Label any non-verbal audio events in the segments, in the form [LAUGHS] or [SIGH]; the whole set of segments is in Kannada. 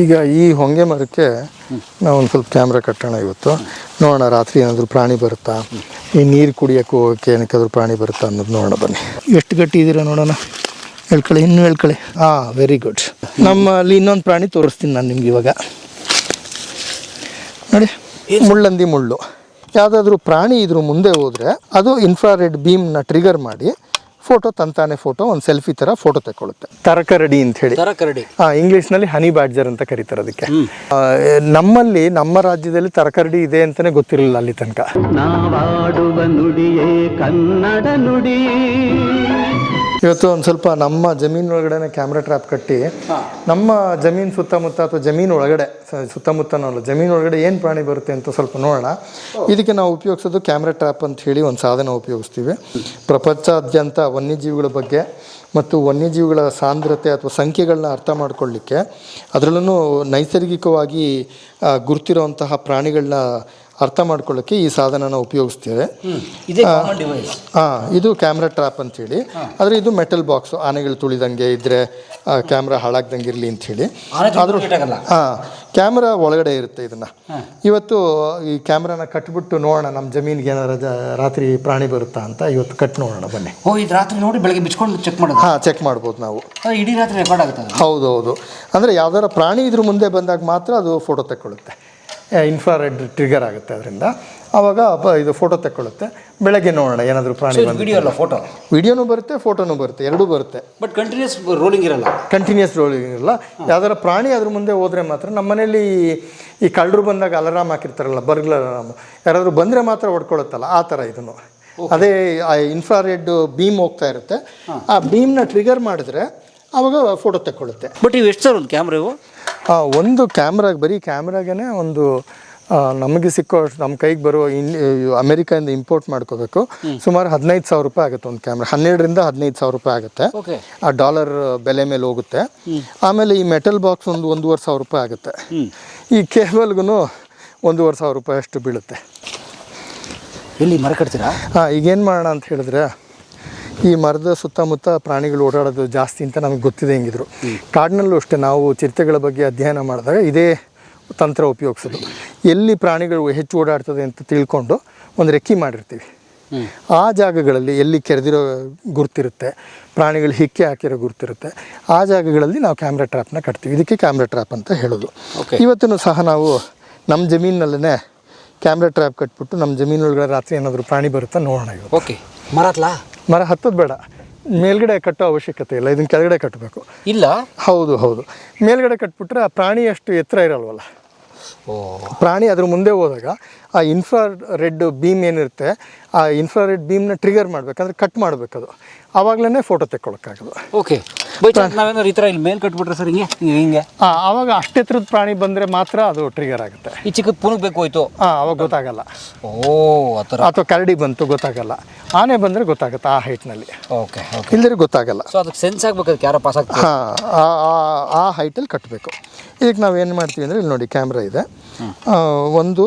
ಈಗ ಈ ಹೊಂಗೆ ಮರಕ್ಕೆ ನಾವು ಒಂದು ಸ್ವಲ್ಪ ಕ್ಯಾಮ್ರಾ ಕಟ್ಟೋಣ ಇವತ್ತು. ನೋಡೋಣ ರಾತ್ರಿ ಏನಾದರೂ ಪ್ರಾಣಿ ಬರುತ್ತಾ? ಈ ನೀರು ಕುಡಿಯೋಕ್ಕೆ ಹೋಗೋಕ್ಕೆ ಏನಕ್ಕಾದ್ರೂ ಪ್ರಾಣಿ ಬರುತ್ತಾ ಅನ್ನೋದು ನೋಡೋಣ ಬನ್ನಿ. ಎಷ್ಟು ಗಟ್ಟಿ ಇದ್ದೀರಾ ನೋಡೋಣ? ಹೇಳ್ಕೊಳ್ಳಿ ಇನ್ನೂ ಹೇಳ್ಕೊಳ್ಳಿ. ಹಾಂ ವೆರಿ ಗುಡ್ ನಮ್ಮಲ್ಲಿ ಇನ್ನೊಂದು ಪ್ರಾಣಿ ತೋರಿಸ್ತೀನಿ ನಾನು ನಿಮ್ಗೆ ಇವಾಗ. ನೋಡಿ ಮುಳ್ಳಂದಿ ಮುಳ್ಳು. ಯಾವುದಾದ್ರೂ ಪ್ರಾಣಿ ಇದ್ರ ಮುಂದೆ ಹೋದರೆ ಅದು ಇನ್ಫ್ರಾರೆಡ್ ಬೀಮ್ನ ಟ್ರಿಗರ್ ಮಾಡಿ ಫೋಟೋ ತಂತಾನೆ ಫೋಟೋ ಒಂದು ಸೆಲ್ಫಿ ಥರ ಫೋಟೋ ತಗೊಳುತ್ತೆ ತರಕರಡಿ ಅಂತ ಹೇಳಿ. ತರಕರಡಿ ಕರಡಿ ಇಂಗ್ಲಿಷ್ ಇಂಗ್ಲಿಷ್ನಲ್ಲಿ ಹನಿ ಬ್ಯಾಡ್ಜರ್ ಅಂತ ಕರೀತಾರೆ ಅದಕ್ಕೆ. ನಮ್ಮಲ್ಲಿ ನಮ್ಮ ರಾಜ್ಯದಲ್ಲಿ ತರಕರಡಿ ಇದೆ ಅಂತಾನೆ ಗೊತ್ತಿರಲಿಲ್ಲ ಅಲ್ಲಿ ತನಕ. ನಾವಾಡುವ ನುಡಿಯೇ ಕನ್ನಡ ನುಡಿ. ಇವತ್ತು ಒಂದು ಸ್ವಲ್ಪ ನಮ್ಮ ಜಮೀನ್ ಒಳಗಡೆ ಕ್ಯಾಮ್ರಾ ಟ್ರ್ಯಾಪ್ ಕಟ್ಟಿ ನಮ್ಮ ಜಮೀನು ಸುತ್ತಮುತ್ತ ಅಥವಾ ಜಮೀನು ಒಳಗಡೆ ಸುತ್ತಮುತ್ತ ಜಮೀನ್ ಅಲ್ಲ ಜಮೀನು ಒಳಗಡೆ ಏನು ಪ್ರಾಣಿ ಬರುತ್ತೆ ಅಂತ ಸ್ವಲ್ಪ ನೋಡೋಣ. ಇದಕ್ಕೆ ನಾವು ಉಪಯೋಗಿಸೋದು ಕ್ಯಾಮ್ರಾ ಟ್ರ್ಯಾಪ್ ಅಂತ ಹೇಳಿ ಒಂದು ಸಾಧನ ಉಪಯೋಗಿಸ್ತೀವಿ. ಪ್ರಪಂಚಾದ್ಯಂತ ವನ್ಯಜೀವಿಗಳ ಬಗ್ಗೆ ಮತ್ತು ವನ್ಯಜೀವಿಗಳ ಸಾಂದ್ರತೆ ಅಥವಾ ಸಂಖ್ಯೆಗಳನ್ನ ಅರ್ಥ ಮಾಡ್ಕೊಳ್ಳಿಕ್ಕೆ ಅದರಲ್ಲೂ ನೈಸರ್ಗಿಕವಾಗಿ ಗುರುತಿರುವಂತಹ ಗುರ್ತಿರೋಂತಹ ಪ್ರಾಣಿಗಳನ್ನ ಅರ್ಥ ಮಾಡ್ಕೊಳ್ಳೋಕ್ಕೆ ಈ ಸಾಧನನ ಉಪಯೋಗಿಸ್ತೇವೆ. ಹಾಂ ಇದು ಕ್ಯಾಮ್ರಾ ಟ್ರ್ಯಾಪ್ ಅಂತೇಳಿ. ಆದರೆ ಇದು ಮೆಟಲ್ ಬಾಕ್ಸ್ ಆನೆಗಳು ತುಳಿದಂಗೆ ಇದ್ದರೆ ಕ್ಯಾಮ್ರಾ ಹಾಳಾಗ್ದಂಗೆ ಇರಲಿ ಅಂಥೇಳಿ ಆದರೂ ಹಾಂ ಕ್ಯಾಮ್ರಾ ಒಳಗಡೆ ಇರುತ್ತೆ ಇದನ್ನು. ಇವತ್ತು ಈ ಕ್ಯಾಮ್ರಾನ ಕಟ್ಬಿಟ್ಟು ನೋಡೋಣ ನಮ್ಮ ಜಮೀನಿಗೆ ಏನಾರ ರಾತ್ರಿ ಪ್ರಾಣಿ ಬರುತ್ತಾ ಅಂತ ಇವತ್ತು ಕಟ್ ನೋಡೋಣ ಬನ್ನಿ. ಓ ಇದು ರಾತ್ರಿ ನೋಡಿ ಬೆಳಗ್ಗೆ ಬಿಚ್ಕೊಂಡು ಚೆಕ್ ಮಾಡೋದು. ಹಾಂ ಚೆಕ್ ಮಾಡ್ಬೋದು ನಾವು. ಇಡೀ ರಾತ್ರಿ ರೆಕಾರ್ಡ್ ಆಗುತ್ತೆ ಹೌದು ಹೌದು ಅಂದರೆ ಯಾವ್ದಾರ ಪ್ರಾಣಿ ಇದ್ರ ಮುಂದೆ ಬಂದಾಗ ಮಾತ್ರ ಅದು ಫೋಟೋ ತಗೊಳ್ಳುತ್ತೆ ಇನ್ಫ್ರಾರೆಡ್ ಟ್ರಿಗರ್ ಆಗುತ್ತೆ ಅದರಿಂದ. ಆವಾಗ ಇದು ಫೋಟೋ ತಕ್ಕೊಳ್ಳುತ್ತೆ. ಬೆಳಗ್ಗೆ ನೋಡೋಣ ಏನಾದರೂ ಪ್ರಾಣಿ ವಿಡಿಯೋ ಅಲ್ಲ ಫೋಟೋ ವಿಡಿಯೋನೂ ಬರುತ್ತೆ ಫೋಟೋನು ಬರುತ್ತೆ ಎರಡೂ ಬರುತ್ತೆ. ಬಟ್ ಕಂಟಿನ್ಯೂಸ್ ರೋಲಿಂಗ್ ಇರಲ್ಲ? ಕಂಟಿನ್ಯೂಸ್ ರೋಲಿಂಗ್ ಇರಲ್ಲ. ಯಾವ್ದಾರ ಪ್ರಾಣಿ ಅದ್ರ ಮುಂದೆ ಹೋದ್ರೆ ಮಾತ್ರ ನಮ್ಮ ಮನೇಲಿ ಈ ಕಳ್ಳರು ಬಂದಾಗ ಅಲಾರಾಮ್ ಹಾಕಿರ್ತಾರಲ್ಲ ಬರ್ಗ್ಲ ಅಲಾರಾಮ್ ಯಾರಾದರೂ ಬಂದರೆ ಮಾತ್ರ ಹೊಡ್ಕೊಳುತ್ತಲ್ಲ ಆ ಥರ ಇದನ್ನು. ಅದೇ ಆ ಇನ್ಫ್ರಾರೆಡ್ ಬೀಮ್ ಹೋಗ್ತಾ ಇರುತ್ತೆ. ಆ ಬೀಮ್ನ ಟ್ರಿಗರ್ ಮಾಡಿದ್ರೆ ಆವಾಗ ಫೋಟೋ ತಗೊಳ್ಳುತ್ತೆ ಬಟ್ ಇವು ಎಷ್ಟು ಸರ್ ಒಂದು ಕ್ಯಾಮ್ರಾ ಇವು? ಆ, ಒಂದು ಕ್ಯಾಮ್ರಾಗೆ ಬರೀ ಕ್ಯಾಮ್ರಾಗೇ ಒಂದು ಆ, ನಮಗೆ ಸಿಕ್ಕೋ ನಮ್ಮ ಕೈಗೆ ಬರುವ ಇನ್ ಅಮೆರಿಕಾಯಿಂದ ಇಂಪೋರ್ಟ್ ಮಾಡ್ಕೋಬೇಕು. ಸುಮಾರು ಹದಿನೈದು ಸಾವಿರ ರೂಪಾಯಿ ಆಗುತ್ತೆ ಒಂದು ಕ್ಯಾಮ್ರಾ ಹನ್ನೆರಡರಿಂದ ಹದಿನೈದು ಸಾವಿರ ರೂಪಾಯಿ ಆಗುತ್ತೆ. ಓಕೆ ಆ ಡಾಲರ್ ಬೆಲೆ ಮೇಲೆ ಹೋಗುತ್ತೆ. ಆಮೇಲೆ ಈ ಮೆಟಲ್ ಬಾಕ್ಸ್ ಒಂದು ಒಂದೂವರೆ ಸಾವಿರ ರೂಪಾಯಿ ಆಗುತ್ತೆ. ಈ ಕೇಬಲ್ಗೂ ಒಂದೂವರೆ ಸಾವಿರ ರೂಪಾಯಿ ಅಷ್ಟು ಬೀಳುತ್ತೆ. ಎಲ್ಲಿ ಮರ ಕಟ್ತೀರಾ ಹಾಂ ಈಗೇನು ಮಾಡೋಣ ಅಂತ ಹೇಳಿದ್ರೆ ಈ ಮರದ ಸುತ್ತಮುತ್ತ ಪ್ರಾಣಿಗಳು ಓಡಾಡೋದು ಜಾಸ್ತಿ ಅಂತ ನಮಗೆ ಗೊತ್ತಿದೆ ಹೆಂಗಿದ್ರು. ಕಾಡಿನಲ್ಲೂ ಅಷ್ಟೇ ನಾವು ಚಿರತೆಗಳ ಬಗ್ಗೆ ಅಧ್ಯಯನ ಮಾಡಿದಾಗ ಇದೇ ತಂತ್ರ ಉಪಯೋಗಿಸೋದು. ಎಲ್ಲಿ ಪ್ರಾಣಿಗಳು ಹೆಚ್ಚು ಓಡಾಡ್ತದೆ ಅಂತ ತಿಳ್ಕೊಂಡು ಒಂದು ರೆಕ್ಕಿ ಮಾಡಿರ್ತೀವಿ. ಆ ಜಾಗಗಳಲ್ಲಿ ಎಲ್ಲಿ ಕೆರೆದಿರೋ ಗುರ್ತಿರುತ್ತೆ ಪ್ರಾಣಿಗಳು ಹಿಕ್ಕೆ ಹಾಕಿರೋ ಗುರ್ತಿರುತ್ತೆ ಆ ಜಾಗಗಳಲ್ಲಿ ನಾವು ಕ್ಯಾಮ್ರಾ ಟ್ರ್ಯಾಪ್ನ ಕಟ್ತೀವಿ. ಇದಕ್ಕೆ ಕ್ಯಾಮ್ರಾ ಟ್ರ್ಯಾಪ್ ಅಂತ ಹೇಳೋದು. ಇವತ್ತೂ ಸಹ ನಾವು ನಮ್ಮ ಜಮೀನಲ್ಲೇ ಕ್ಯಾಮ್ರಾ ಟ್ರ್ಯಾಪ್ ಕಟ್ಬಿಟ್ಟು ನಮ್ಮ ಜಮೀನೊಳಗಡೆ ರಾತ್ರಿ ಏನಾದರೂ ಪ್ರಾಣಿ ಬರುತ್ತಾ ನೋಡೋಣ ಇವತ್ತು. ಓಕೆ ಮರ ಹತ್ಲಾ ಮರ ಹತ್ತೋದು ಬೇಡ. ಮೇಲ್ಗಡೆ ಕಟ್ಟೋ ಅವಶ್ಯಕತೆ ಇಲ್ಲ. ಇದನ್ನ ಕೆಳಗಡೆ ಕಟ್ಟಬೇಕು ಇಲ್ಲ? ಹೌದು ಹೌದು. ಮೇಲ್ಗಡೆ ಕಟ್ಬಿಟ್ರೆ ಆ ಪ್ರಾಣಿ ಅಷ್ಟು ಎತ್ತರ ಇರಲ್ವಲ್ಲ? ಓ. ಪ್ರಾಣಿ ಅದ್ರ ಮುಂದೆ ಹೋದಾಗ ಆ ಇನ್ಫ್ರಾ ರೆಡ್ ಬೀಮ್ ಏನಿರುತ್ತೆ ಆ ಇನ್ಫ್ರಾರೆಡ್ ಬೀಮ್ನ ಟ್ರಿಗರ್ ಮಾಡ್ಬೇಕಂದ್ರೆ ಕಟ್ ಮಾಡಬೇಕದು. ಆವಾಗಲೇ ಫೋಟೋ ತೆಕ್ಕೊಳಕ್ಕಾಗಲ್ಲ. ಓಕೆ ಬೈ ಚಾನ್ಸ್ ನಾವೇನಾದ್ರು ಈ ಥರ ಇಲ್ಲಿ ಮೇಲ್ ಕಟ್ಬಿಟ್ರೆ ಸರ್ ಹಿಂಗೆ? ಹಿಂಗೆ ಹಾಂ ಆವಾಗ ಅಷ್ಟೆತ್ತರದ ಪ್ರಾಣಿ ಬಂದರೆ ಮಾತ್ರ ಅದು ಟ್ರಿಗರ್ ಆಗುತ್ತೆ. ಈ ಚಿಕ್ಕದ ಪುನಃ ಬೇಕು ಹೋಯ್ತು. ಹಾಂ ಅವಾಗ ಗೊತ್ತಾಗಲ್ಲ. ಓ ಆ ಥರ. ಅಥವಾ ಕರಡಿ ಬಂತು ಗೊತ್ತಾಗಲ್ಲ. ಆನೆ ಬಂದರೆ ಗೊತ್ತಾಗುತ್ತೆ ಆ ಹೈಟ್ನಲ್ಲಿ ಓಕೆ ಓಕೆ ಇಲ್ಲದ್ರೆ ಗೊತ್ತಾಗಲ್ಲ. ಸೊ ಅದಕ್ಕೆ ಸೆನ್ಸ್ ಆಗ್ಬೇಕು ಅದಕ್ಕೆ ಯಾರೋ ಪಾಸ್ ಆಗ್ತದೆ ಹಾಂ ಆ ಹೈಟಲ್ಲಿ ಕಟ್ಟಬೇಕು ಇದಕ್ಕೆ ನಾವು ಏನು ಮಾಡ್ತೀವಿ ಅಂದರೆ ಇಲ್ಲಿ ನೋಡಿ ಕ್ಯಾಮ್ರಾ ಇದೆ. ಆ, ಒಂದು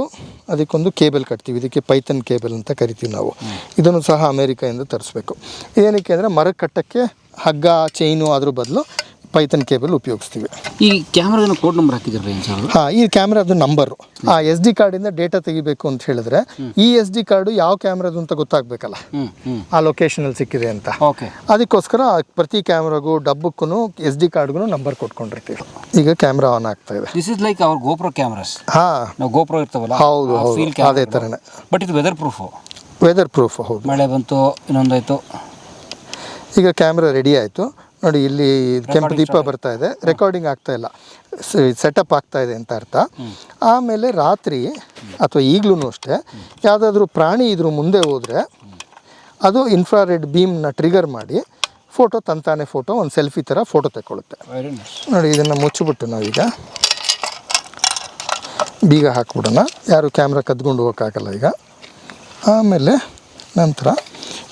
ಅದಕ್ಕೊಂದು ಕೇಬಲ್ ಕಟ್ತೀವಿ. ಇದಕ್ಕೆ ಪೈಥನ್ ಕೇಬಲ್ ಅಂತ ಕರಿತೀವಿ ನಾವು. ಇದನ್ನು ಸಹ ಅಮೇರಿಕೆಯಿಂದ ತರಿಸ್ಬೇಕು. ಏನಕ್ಕೆ ಅಂದರೆ ಮರ ಕಟ್ಟಕ್ಕೆ ಹಗ್ಗ ಚೈನು ಅದ್ರ ಬದಲು ಪೈಥನ್ ಕೇಬಲ್ ಉಪಯೋಗಿಸ್ತೀವಿ. ಈ ಕ್ಯಾಮ್ರಾದ ಕೋಡ್ ನಂಬರ್ ಹಾಕಿದ್ರೆ ಹಾಂ ಈ ಕ್ಯಾಮ್ರಾದ ನಂಬರು ಆ ಎಸ್ ಡಿ ಕಾರ್ಡಿಂದ ಡೇಟಾ ತೆಗಿಬೇಕು ಅಂತ ಹೇಳಿದ್ರೆ ಈ ಎಸ್ ಡಿ ಕಾರ್ಡು ಯಾವ ಕ್ಯಾಮ್ರಾದು ಅಂತ ಗೊತ್ತಾಗಬೇಕಲ್ಲ? ಆ ಲೊಕೇಶನಲ್ಲಿ ಸಿಕ್ಕಿದೆ ಅಂತ. ಓಕೆ. ಅದಕ್ಕೋಸ್ಕರ ಪ್ರತಿ ಕ್ಯಾಮ್ರಾಗೂ ಡಬ್ಬಕ್ಕೂ ಎಸ್ ಡಿ ಕಾರ್ಡ್ಗೂ ನಂಬರ್ ಕೊಟ್ಕೊಂಡಿರ್ತೀವಿ. ಈಗ ಕ್ಯಾಮ್ರಾ ಆನ್ ಆಗ್ತಾ ಇದೆ. ದಿಸ್ ಇಸ್ ಲೈಕ್ ಅವ್ರ ಗೋಪ್ರೋ ಕ್ಯಾಮ್ರಾಸ್ ಹಾಂ. ನಾವು ಗೋಪ್ರೋ ಇರ್ತಾವಲ್ಲ ಹೌದು, ಹೌದು. ಅದೇ ಥರನೇ. ಬಟ್ ಇದು ವೆದರ್ ಪ್ರೂಫು ವೆದರ್ ಪ್ರೂಫ್ ಹೌದು. ಮಳೆ ಬಂತು ಇನ್ನೊಂದಾಯ್ತು. ಈಗ ಕ್ಯಾಮ್ರಾ ರೆಡಿ ಆಯಿತು. ನೋಡಿ ಇಲ್ಲಿ ಕೆಂಪು ದೀಪ ಬರ್ತಾ ಇದೆ. ರೆಕಾರ್ಡಿಂಗ್ ಆಗ್ತಾ ಇಲ್ಲ. ಸೆಟಪ್ ಆಗ್ತಾ ಇದೆ ಅಂತ ಅರ್ಥ. ಆಮೇಲೆ ರಾತ್ರಿ ಅಥವಾ ಈಗಲೂ ಅಷ್ಟೇ ಯಾವುದಾದ್ರೂ ಪ್ರಾಣಿ ಇದ್ರ ಮುಂದೆ ಹೋದರೆ ಅದು ಇನ್ಫ್ರಾರೆಡ್ ಬೀಮ್ನ ಟ್ರಿಗರ್ ಮಾಡಿ ಫೋಟೋ ತಂತಾನೆ ಫೋಟೋ ಒಂದು ಸೆಲ್ಫಿ ಥರ ಫೋಟೋ ತಗೊಳುತ್ತೆ ನೋಡಿ ಇದನ್ನು ಮುಚ್ಚಿಬಿಟ್ಟು ನಾವೀಗ ಬೀಗ ಹಾಕ್ಬಿಡೋಣ. ಯಾರು ಕ್ಯಾಮ್ರಾ ಕದ್ಕೊಂಡು ಹೋಗೋಕ್ಕಾಗಲ್ಲ ಈಗ. ಆಮೇಲೆ ನಂತರ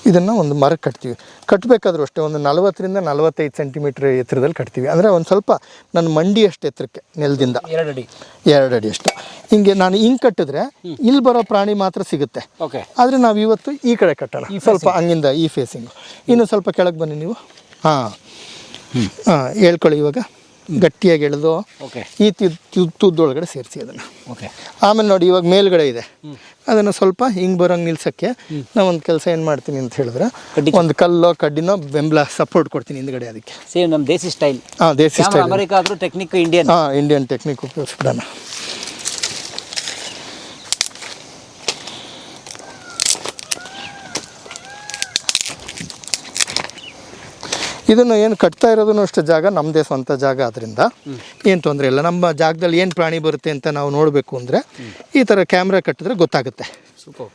ಇದನ್ನು ಒಂದು ಮರಕ್ಕೆ ಕಟ್ತೀವಿ. ಕಟ್ಟಬೇಕಾದ್ರೂ ಅಷ್ಟೇ ಒಂದು ನಲವತ್ತರಿಂದ ನಲವತ್ತೈದು ಸೆಂಟಿಮೀಟ್ರ್ ಎತ್ತರದಲ್ಲಿ ಕಟ್ತೀವಿ. ಅಂದರೆ ಒಂದು ಸ್ವಲ್ಪ ನನ್ನ ಮಂಡಿ ಅಷ್ಟು ಎತ್ತರಕ್ಕೆ ನೆಲದಿಂದ. ಎರಡು ಅಡಿ. ಎರಡು ಅಡಿ ಅಷ್ಟು. ಹಿಂಗೆ ನಾನು ಹಿಂಗೆ ಕಟ್ಟಿದ್ರೆ ಇಲ್ಲಿ ಬರೋ ಪ್ರಾಣಿ ಮಾತ್ರ ಸಿಗುತ್ತೆ. ಓಕೆ. ಆದರೆ ನಾವು ಇವತ್ತು ಈ ಕಡೆ ಕಟ್ಟೋಣ ಸ್ವಲ್ಪ ಹಂಗಿಂದ ಈ ಫೇಸಿಂಗು ಇನ್ನು ಸ್ವಲ್ಪ ಕೆಳಗೆ ಬನ್ನಿ ನೀವು. ಹಾಂ. ಹಾಂ ಹೇಳ್ಕೊಳ್ಳಿ ಇವಾಗ. ಗಟ್ಟಿಯಾಗಿ ಎಳೆದು ಓಕೆ. ಈ ತುದ್ ತುದ್- ತುದ್ದೊಳಗಡೆ ಸೇರಿಸಿ ಅದನ್ನು. ಓಕೆ. ಆಮೇಲೆ ನೋಡಿ ಇವಾಗ ಮೇಲ್ಗಡೆ ಇದೆ. ಅದನ್ನು ಸ್ವಲ್ಪ ಹಿಂಗೆ ಬರೋಂಗೆ ನಿಲ್ಸೋಕ್ಕೆ ನಾವು ಒಂದು ಕೆಲಸ ಏನು ಮಾಡ್ತೀನಿ ಅಂತ ಹೇಳಿದ್ರೆ ಒಂದು ಕಲ್ಲೋ ಕಡ್ಡಿನೋ ಬೆಂಬಲ ಸಪೋರ್ಟ್ ಕೊಡ್ತೀನಿ ಹಿಂದ್ಗಡೆ ಅದಕ್ಕೆ. ಸೇಮ್ ನಮ್ಮ ದೇಸಿ ಸ್ಟೈಲ್ ಹಾಂ ದೇಸಿ ಸ್ಟೈಲ್ ಅಮೆರಿಕ ಆದರೂ ಟೆಕ್ನಿಕ್ ಇಂಡಿಯನ್ ಹಾಂ ಇಂಡಿಯನ್ ಟೆಕ್ನಿಕ್ ಉಪಯೋಗಿಸ್ಬಿಡೋಣ. ಇದನ್ನು ಏನು ಕಟ್ತಾ ಇರೋದನ್ನು ಅಷ್ಟು ಜಾಗ ನಮ್ಮದೇ ಸ್ವಂತ ಜಾಗ ಆದ್ದರಿಂದ ಏನು ತೊಂದರೆ ಇಲ್ಲ. ನಮ್ಮ ಜಾಗದಲ್ಲಿ ಏನು ಪ್ರಾಣಿ ಬರುತ್ತೆ ಅಂತ ನಾವು ನೋಡಬೇಕು ಅಂದರೆ ಈ ಥರ ಕ್ಯಾಮ್ರಾ ಕಟ್ಟಿದ್ರೆ ಗೊತ್ತಾಗುತ್ತೆ. ಸೂಪರ್.